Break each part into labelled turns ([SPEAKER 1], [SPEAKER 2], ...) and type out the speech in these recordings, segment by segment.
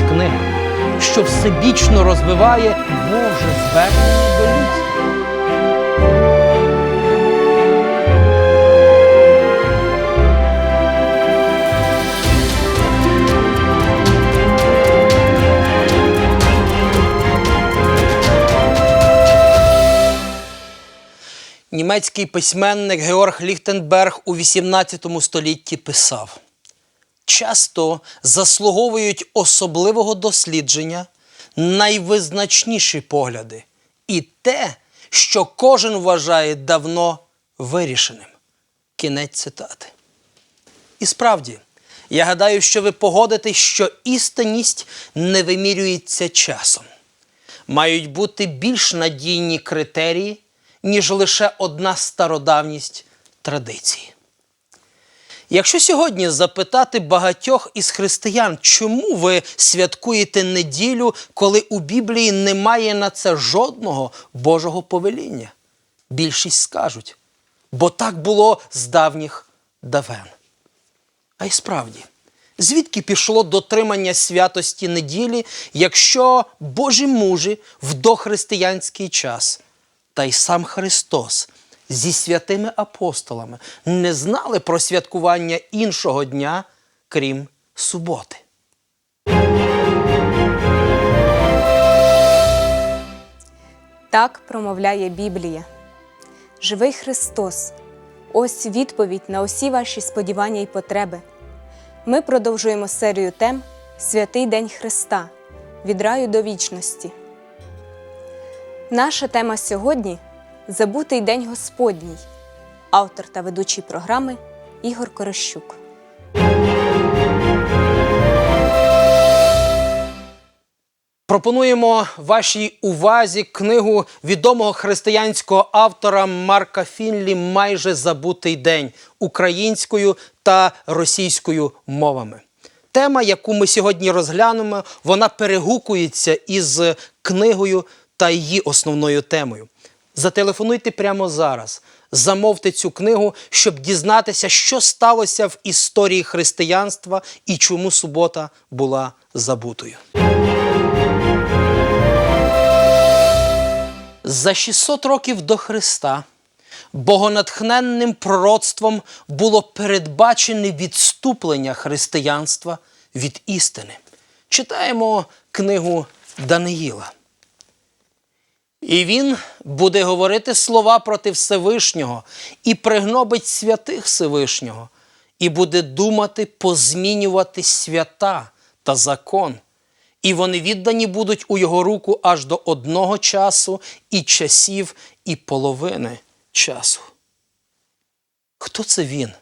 [SPEAKER 1] книга, що всебічно розвиває Боже звернення до людства. Німецький письменник Георг Ліхтенберг у XVIII столітті писав: часто заслуговують особливого дослідження найвизначніші погляди і те, що кожен вважає давно вирішеним. Кінець цитати. І справді, я гадаю, що ви погодитесь, що істинність не вимірюється часом. Мають бути більш надійні критерії, ніж лише одна стародавність традиції. Якщо сьогодні запитати багатьох із християн, чому ви святкуєте неділю, коли у Біблії немає на це жодного Божого повеління, більшість скажуть, бо так було з давніх давен. А й справді, звідки пішло дотримання святості неділі, якщо Божі мужі в дохристиянський час та й сам Христос зі святими апостолами не знали про святкування іншого дня, крім суботи?
[SPEAKER 2] Так промовляє Біблія. Живий Христос. Ось відповідь на усі ваші сподівання і потреби. Ми продовжуємо серію тем Святий День Христа від раю до вічності. Наша тема сьогодні Забутий День Господній. Автор та ведучий програми Ігор Корощук.
[SPEAKER 1] Пропонуємо вашій увазі книгу відомого християнського автора Марка Фінлі Майже забутий день українською та російською мовами. Тема, яку ми сьогодні розглянемо, вона перегукується із книгою та її основною темою. Зателефонуйте прямо зараз. Замовте цю книгу, щоб дізнатися, що сталося в історії християнства і чому субота була забутою. За 600 років до Христа богонатхненним пророцтвом було передбачене відступлення християнства від істини. Читаємо книгу Даниїла. І він буде говорити слова проти Всевишнього і пригнобить святих Всевишнього, і буде думати позмінювати свята та закон. І вони віддані будуть у його руку аж до одного часу, і часів, і половини часу. Хто це він?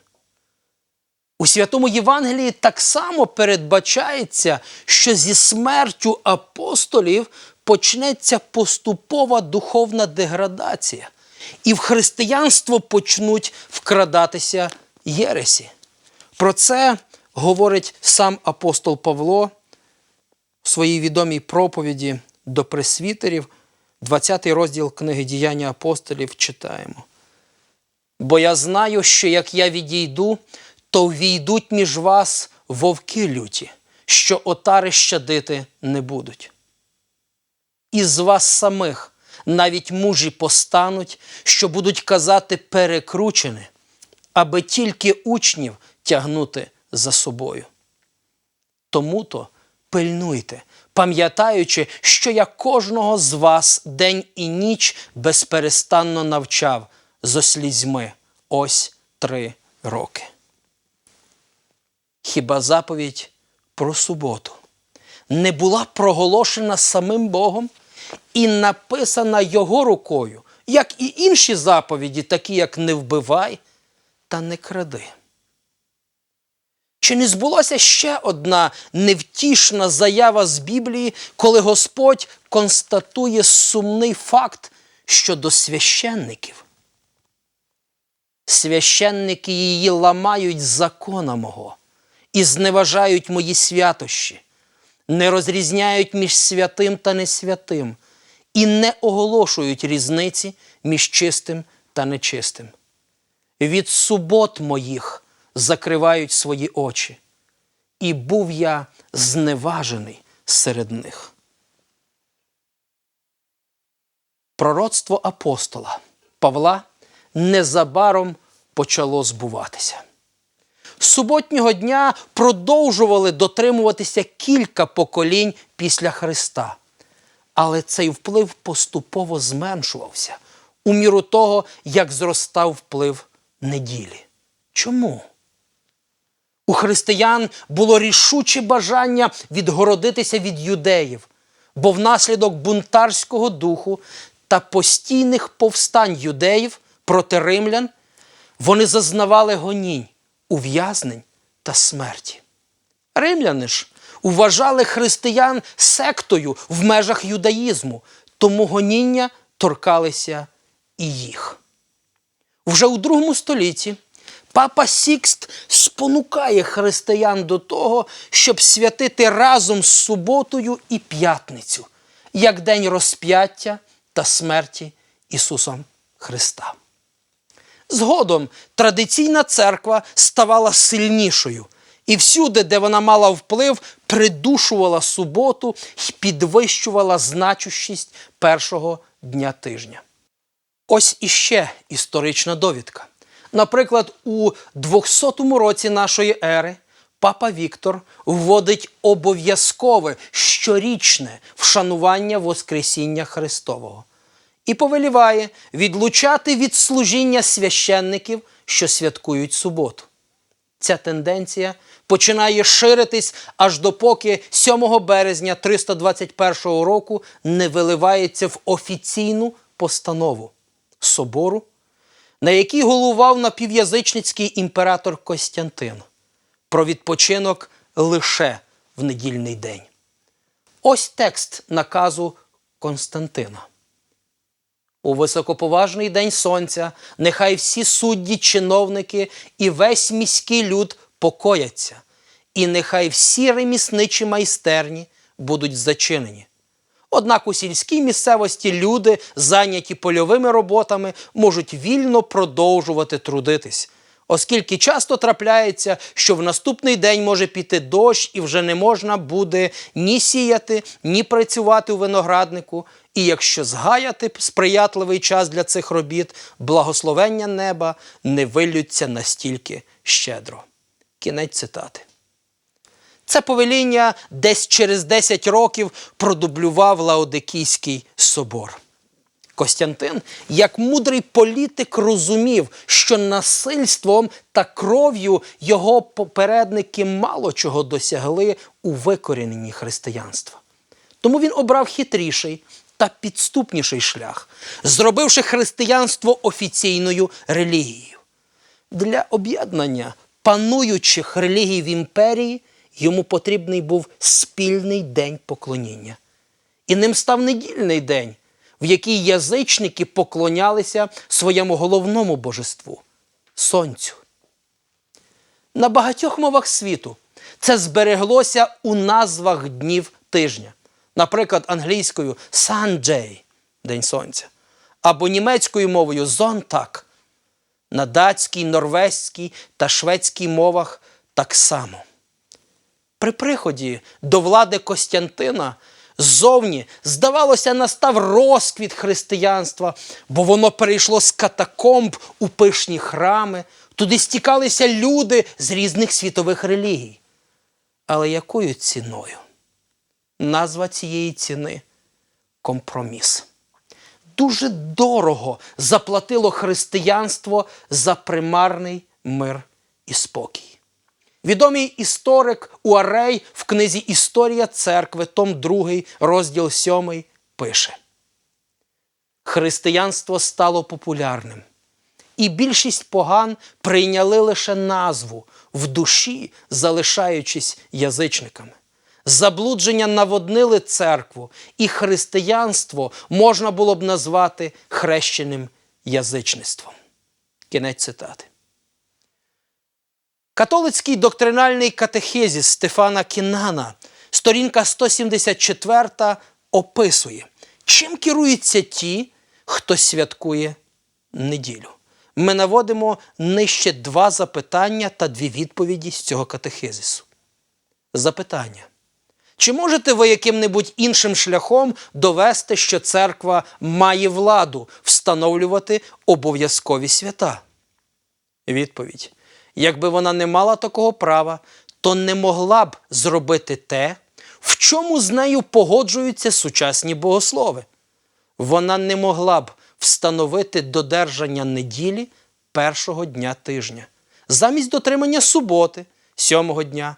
[SPEAKER 1] У святому Євангелії так само передбачається, що зі смертю апостолів почнеться поступова духовна деградація, і в християнство почнуть вкрадатися єресі. Про це говорить сам апостол Павло в своїй відомій проповіді до пресвітерів, 20 розділ книги Діяння апостолів читаємо. Бо я знаю, що як я відійду, то війдуть між вас вовки люті, що отари щадити не будуть. Із вас самих навіть мужі постануть, що будуть казати перекручене, аби тільки учнів тягнути за собою. Тому то пильнуйте, пам'ятаючи, що я кожного з вас день і ніч безперестанно навчав зо слізьми ось три роки. Хіба заповідь про суботу не була проголошена самим Богом і написана Його рукою, як і інші заповіді, такі як не вбивай та не кради? Чи не збулася ще одна невтішна заява з Біблії, коли Господь констатує сумний факт щодо священників? Священники її ламають закона мого і зневажають мої святощі, не розрізняють між святим та несвятим і не оголошують різниці між чистим та нечистим. Від субот моїх закривають свої очі. І був я зневажений серед них. Пророцтво апостола Павла незабаром почало збуватися. З суботнього дня продовжували дотримуватися кілька поколінь після Христа. Але цей вплив поступово зменшувався у міру того, як зростав вплив неділі. Чому? У християн було рішуче бажання відгородитися від юдеїв, бо внаслідок бунтарського духу та постійних повстань юдеїв проти римлян вони зазнавали гонінь, ув'язнень та смерті. Римляни ж вважали християн сектою в межах юдаїзму, тому гоніння торкалися і їх. Вже у другому столітті папа Сікст спонукає християн до того, щоб святити разом з суботою і п'ятницю, як день розп'яття та смерті Ісусом Христа. Згодом традиційна церква ставала сильнішою, і всюди, де вона мала вплив, придушувала суботу і підвищувала значущість першого дня тижня. Ось іще історична довідка. Наприклад, у 200 році нашої ери папа Віктор вводить обов'язкове щорічне вшанування Воскресіння Христового і повеліває відлучати від служіння священників, що святкують суботу. Ця тенденція починає ширитись аж допоки 7 березня 321 року не виливається в офіційну постанову собору, на якій головував напів'язичницький імператор Костянтин про відпочинок лише в недільний день. Ось текст наказу Константина. У високоповажний день сонця нехай всі судді, чиновники і весь міський люд покояться, і нехай всі ремісничі майстерні будуть зачинені. Однак у сільській місцевості люди, зайняті польовими роботами, можуть вільно продовжувати трудитись, оскільки часто трапляється, що в наступний день може піти дощ і вже не можна буде ні сіяти, ні працювати у винограднику. І якщо згаяти сприятливий час для цих робіт, благословення неба не вилються настільки щедро. Кінець цитати. Це повеління десь через 10 років продублював Лаодикійський собор. Костянтин, як мудрий політик, розумів, що насильством та кров'ю його попередники мало чого досягли у викоріненні християнства. Тому він обрав хитріший та підступніший шлях, зробивши християнство офіційною релігією. Для об'єднання пануючих релігій в імперії йому потрібний був спільний день поклоніння. І ним став недільний день, в який язичники поклонялися своєму головному божеству сонцю. На багатьох мовах світу це збереглося у назвах днів тижня. Наприклад, англійською Sunday – День Сонця, або німецькою мовою Зонтак. На датській, норвезькій та шведській мовах так само. При приході до влади Костянтина ззовні, здавалося, настав розквіт християнства, бо воно перейшло з катакомб у пишні храми, туди стікалися люди з різних світових релігій. Але якою ціною? Назва цієї ціни компроміс. Дуже дорого заплатило християнство за примарний мир і спокій. Відомий історик Уарей в книзі Історія церкви, Том 2, розділ 7, пише: Християнство стало популярним, і більшість поган прийняли лише назву в душі, залишаючись язичниками. Заблудження наводнили церкву, і християнство можна було б назвати хрещеним язичництвом. Кінець цитати. Католицький доктринальний катехезіс Стефана Кінана, сторінка 174, описує, чим керуються ті, хто святкує неділю. Ми наводимо нижче два запитання та дві відповіді з цього катехезису. Запитання. Чи можете ви яким-небудь іншим шляхом довести, що церква має владу встановлювати обов'язкові свята? Відповідь: якби вона не мала такого права, то не могла б зробити те, в чому з нею погоджуються сучасні богослови. Вона не могла б встановити додержання неділі першого дня тижня, замість дотримання суботи, сьомого дня,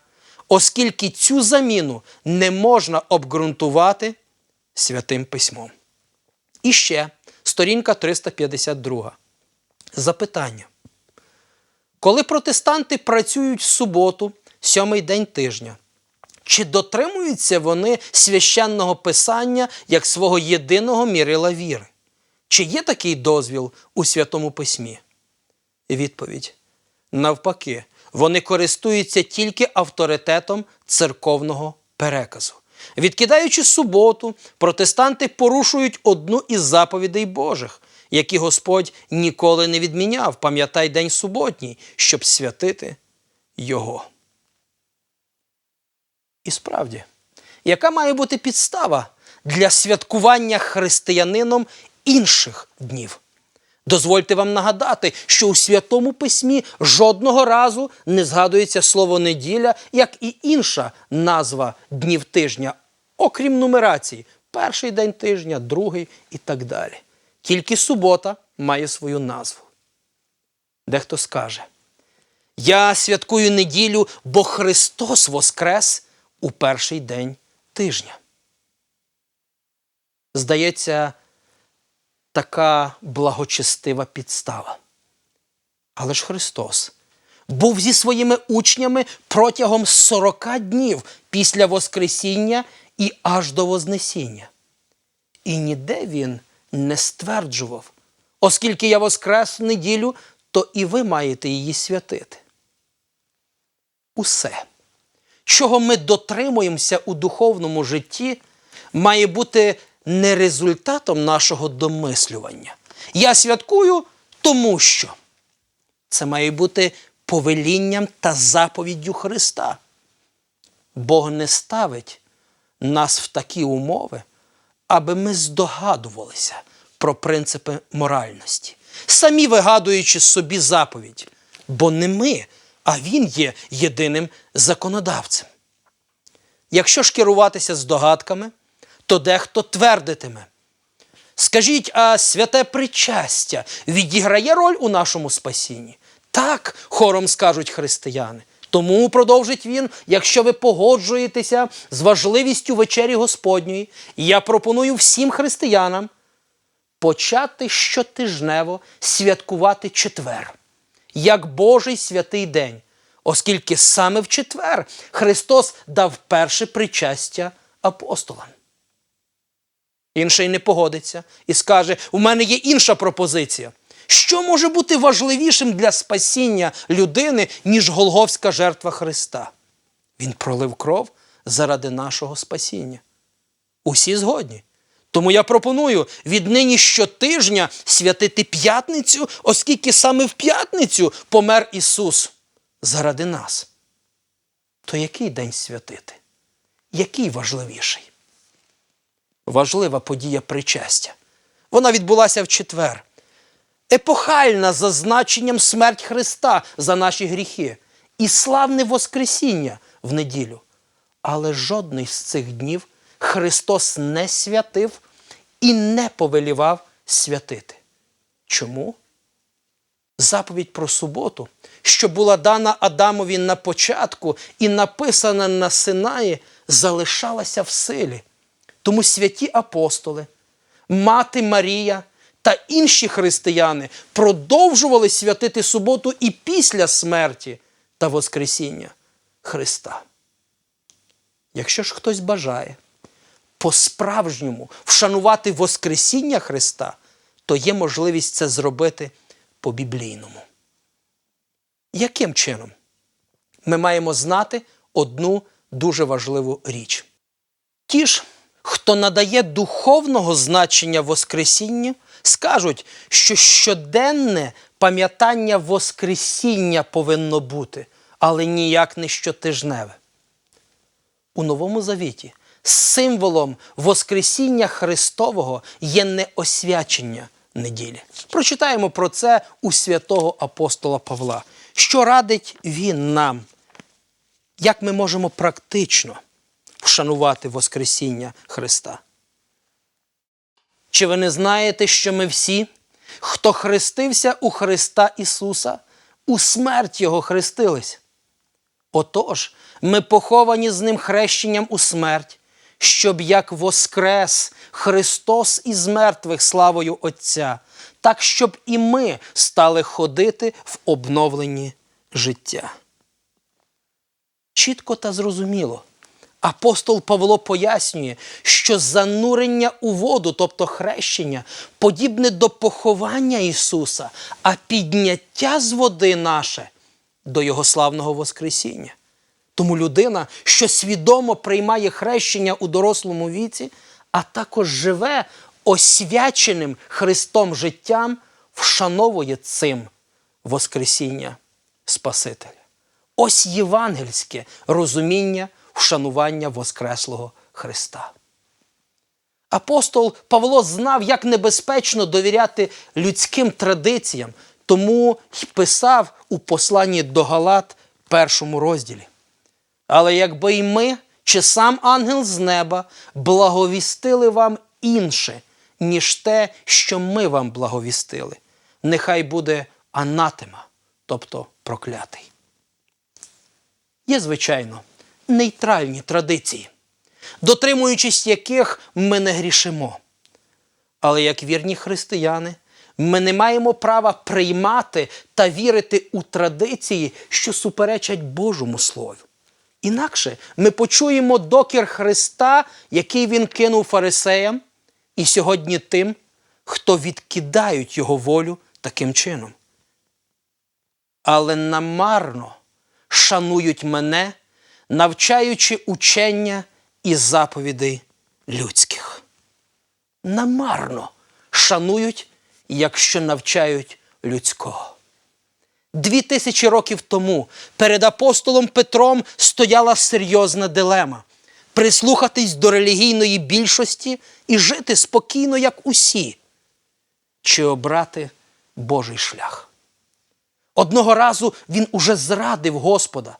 [SPEAKER 1] оскільки цю заміну не можна обґрунтувати святим письмом. І ще сторінка 352. Запитання. Коли протестанти працюють в суботу, сьомий день тижня, чи дотримуються вони священного писання як свого єдиного мірила віри? Чи є такий дозвіл у Святому Письмі? Відповідь: навпаки, вони користуються тільки авторитетом церковного переказу. Відкидаючи суботу, протестанти порушують одну із заповідей Божих, які Господь ніколи не відміняв. Пам'ятай день суботній, щоб святити Його. І справді, яка має бути підстава для святкування християнином інших днів? Дозвольте вам нагадати, що у Святому Письмі жодного разу не згадується слово неділя, як і інша назва днів тижня, окрім нумерації перший день тижня, другий і так далі. Тільки субота має свою назву. Дехто скаже: Я святкую неділю, бо Христос воскрес у перший день тижня. Здається, така благочестива підстава. Але ж Христос був зі своїми учнями протягом 40 днів після Воскресіння і аж до Вознесіння. І ніде він не стверджував, оскільки я воскрес неділю, то і ви маєте її святити. Усе, чого ми дотримуємося у духовному житті, має бути не результатом нашого домислювання. Я святкую, тому що це має бути повелінням та заповіддю Христа. Бог не ставить нас в такі умови, аби ми здогадувалися про принципи моральності, самі вигадуючи собі заповідь. Бо не ми, а Він є єдиним законодавцем. Якщо ж керуватися здогадками, то дехто твердитиме. Скажіть, а святе причастя відіграє роль у нашому спасінні? Так, хором скажуть християни. Тому продовжить він, якщо ви погоджуєтеся з важливістю вечері Господньої, я пропоную всім християнам почати щотижнево святкувати четвер, як Божий святий день, оскільки саме в четвер Христос дав перше причастя апостолам. Інший не погодиться і скаже: у мене є інша пропозиція. Що може бути важливішим для спасіння людини, ніж Голговська жертва Христа? Він пролив кров заради нашого спасіння. Усі згодні. Тому я пропоную віднині щотижня святити п'ятницю, оскільки саме в п'ятницю помер Ісус заради нас. То який день святити? Який важливіший? Важлива подія причастя. Вона відбулася в четвер. Епохальна за значенням смерть Христа за наші гріхи і славне Воскресіння в неділю. Але жодний з цих днів Христос не святив і не повелівав святити. Чому? Заповідь про суботу, що була дана Адамові на початку і написана на Синаї, залишалася в силі. Тому святі апостоли, мати Марія та інші християни продовжували святити суботу і після смерті та Воскресіння Христа. Якщо ж хтось бажає по-справжньому вшанувати Воскресіння Христа, то є можливість це зробити по-біблійному. Яким чином? Ми маємо знати одну дуже важливу річ. Ті ж, хто надає духовного значення Воскресінню, скажуть, що щоденне пам'ятання Воскресіння повинно бути, але ніяк не щотижневе. У Новому Завіті символом Воскресіння Христового є не освячення неділі. Прочитаємо про це у святого апостола Павла. Що радить він нам? Як ми можемо практично вшанувати Воскресіння Христа? Чи ви не знаєте, що ми всі, хто хрестився у Христа Ісуса, у смерть Його хрестились? Отож, ми поховані з Ним хрещенням у смерть, щоб як воскрес Христос із мертвих славою Отця, так щоб і ми стали ходити в обновленні життя. Чітко та зрозуміло. Апостол Павло пояснює, що занурення у воду, тобто хрещення, подібне до поховання Ісуса, а підняття з води наше до Його славного Воскресіння. Тому людина, що свідомо приймає хрещення у дорослому віці, а також живе освяченим Христом життям, вшановує цим Воскресіння Спасителя. Ось євангельське розуміння вшанування Воскреслого Христа. Апостол Павло знав, як небезпечно довіряти людським традиціям, тому й писав у посланні до Галат першому розділі. Але якби й ми, чи сам ангел з неба благовістили вам інше, ніж те, що ми вам благовістили, нехай буде анатема, тобто проклятий. Є, звичайно, нейтральні традиції, дотримуючись яких ми не грішимо. Але як вірні християни, ми не маємо права приймати та вірити у традиції, що суперечать Божому Слову. Інакше ми почуємо докір Христа, який він кинув фарисеям, і сьогодні тим, хто відкидають його волю таким чином. Але намарно шанують мене, навчаючи учення і заповідей людських. Намарно шанують, якщо навчають людського. Дві тисячі років тому перед апостолом Петром стояла серйозна дилема прислухатись до релігійної більшості і жити спокійно, як усі, чи обрати Божий шлях. Одного разу він уже зрадив Господа,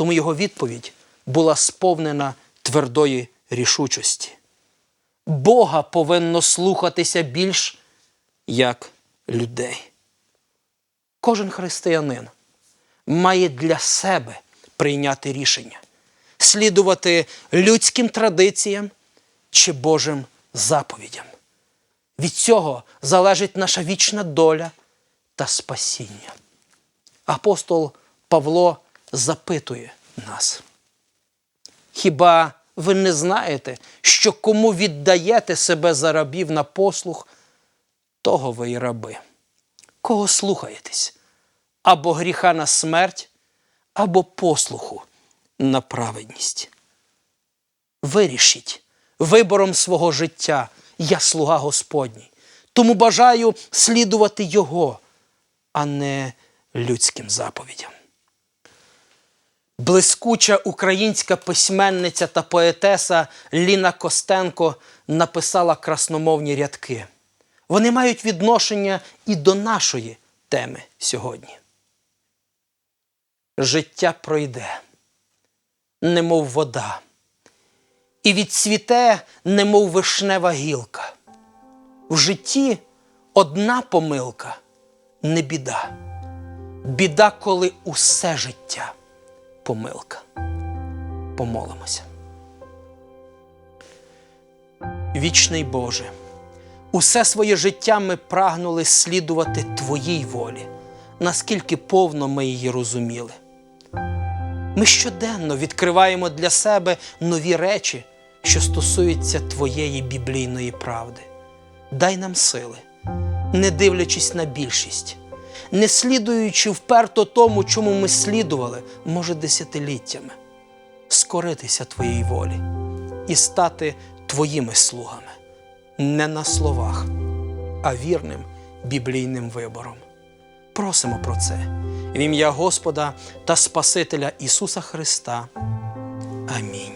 [SPEAKER 1] тому його відповідь була сповнена твердої рішучості. Бога повинно слухатися більш як людей. Кожен християнин має для себе прийняти рішення, слідувати людським традиціям чи Божим заповідям. Від цього залежить наша вічна доля та спасіння. Апостол Павло запитує нас. Хіба ви не знаєте, що кому віддаєте себе за рабів на послух, того ви й раби? Кого слухаєтесь? Або гріха на смерть, або послуху на праведність. Вирішіть вибором свого життя, я слуга Господній. Тому бажаю слідувати Його, а не людським заповідям. Блискуча українська письменниця та поетеса Ліна Костенко написала красномовні рядки. Вони мають відношення і до нашої теми сьогодні. Життя пройде, немов вода, і відцвіте, немов вишнева гілка. В житті одна помилка не біда. Біда, коли усе життя помилка. Помолимося. Вічний Боже, усе своє життя ми прагнули слідувати Твоїй волі, наскільки повно ми її розуміли. Ми щоденно відкриваємо для себе нові речі, що стосуються Твоєї біблійної правди. Дай нам сили, не дивлячись на більшість, не слідуючи вперто тому, чому ми слідували, може, десятиліттями, скоритися Твоїй волі і стати Твоїми слугами, не на словах, а вірним біблійним вибором. Просимо про це в ім'я Господа та Спасителя Ісуса Христа. Амінь.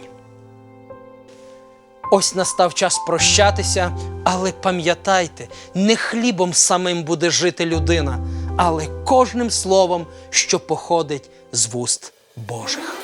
[SPEAKER 1] Ось настав час прощатися, але пам'ятайте, не хлібом самим буде жити людина, але кожним словом, що походить з вуст Божих.